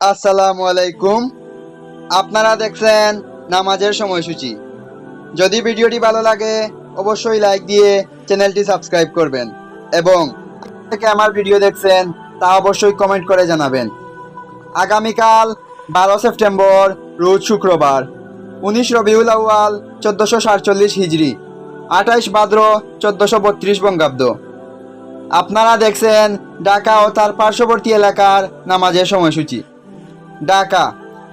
আসসালামু আলাইকুম। আপনারা দেখছেন নামাজের সময়সূচি। যদি ভিডিওটি ভালো লাগে, অবশ্যই লাইক দিয়ে চ্যানেলটি সাবস্ক্রাইব করবেন এবং থেকে আমার ভিডিও দেখছেন, তা অবশ্যই কমেন্ট করে জানাবেন। আগামীকাল বারো সেপ্টেম্বর, রোজ শুক্রবার, উনিশ রবিউল আউয়াল, চোদ্দোশো সাতচল্লিশ হিজড়ি আঠাইশ ভাদ্র, চোদ্দোশো বত্রিশ বঙ্গাব্দ। আপনারা দেখছেন ঢাকা ও তার পার্শ্ববর্তী এলাকার নামাজের সময়সূচি। ঢাকা।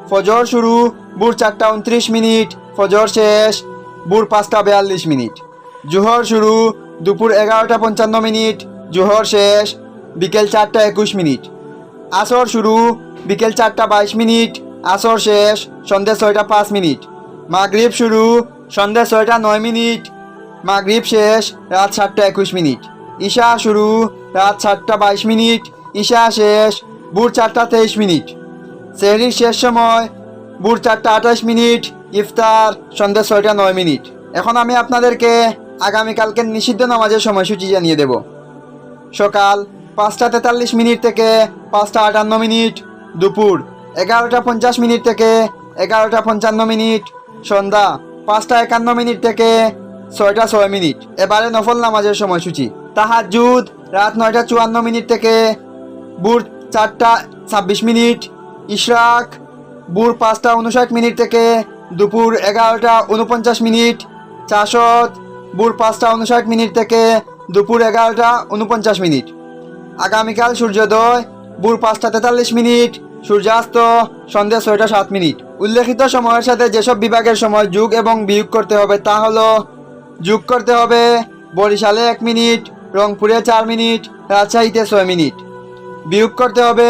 ফজর শুরু, ভোর চারটা উনত্রিশ মিনিট, ফজর শেষ, ভোর পাঁচটা বিয়াল্লিশ মিনিট। জোহর শুরু, দুপুর এগারোটা পঞ্চান্ন মিনিট, জোহর শেষ, বিকেল চারটা একুশ মিনিট। আসর শুরু, বিকেল চারটা বাইশ মিনিট, আসর শেষ, সন্ধ্যে ছয়টা পাঁচ মিনিট। মাগরিব শুরু, সন্ধ্যে ছয়টা নয় মিনিট, মাগরিব শেষ, রাত সাতটা একুশ মিনিট। ঈশা শুরু, রাত সাতটা বাইশ মিনিট, ঈশা শেষ, ভোর চারটা তেইশ মিনিট। সেহরির শেষ সময়, ভোর চারটা আঠাশ মিনিট, ইফতার সন্ধ্যে ছয়টা নয় মিনিট। এখন আমি আপনাদেরকে আগামীকালকে নিষিদ্ধ নামাজের সময়সূচি জানিয়ে দেব। সকাল পাঁচটা তেতাল্লিশ মিনিট থেকে পাঁচটা আটান্ন মিনিট, দুপুর এগারোটা পঞ্চাশ মিনিট থেকে এগারোটা পঞ্চান্ন মিনিট, সন্ধ্যা পাঁচটা একান্ন মিনিট থেকে ছয়টা ছয় মিনিট। এবারে নফল নামাজের সময়সূচি। তাহার তাহাজুদ রাত নয়টা চুয়ান্ন মিনিট থেকে ভোর চারটা ছাব্বিশ মিনিট ইশরাক, ভোর পাঁচটা উনষাট মিনিট থেকে দুপুর এগারোটা উনপঞ্চাশ মিনিট, চাষত, ভোর পাঁচটা উনষাট মিনিট থেকে দুপুর এগারোটা উনপঞ্চাশ মিনিট। আগামীকাল সূর্যোদয়, ভোর পাঁচটা তেতাল্লিশ মিনিট, সূর্যাস্ত, সন্ধ্যা ছয়টা সাত মিনিট। উল্লেখিত সময়ের সাথে যেসব বিভাগের সময় যোগ এবং বিয়োগ করতে হবে তা হলো যোগ করতে হবে বরিশালে এক মিনিট, রংপুরে চার মিনিট, রাজশাহীতে ছয় মিনিট। বিয়োগ করতে হবে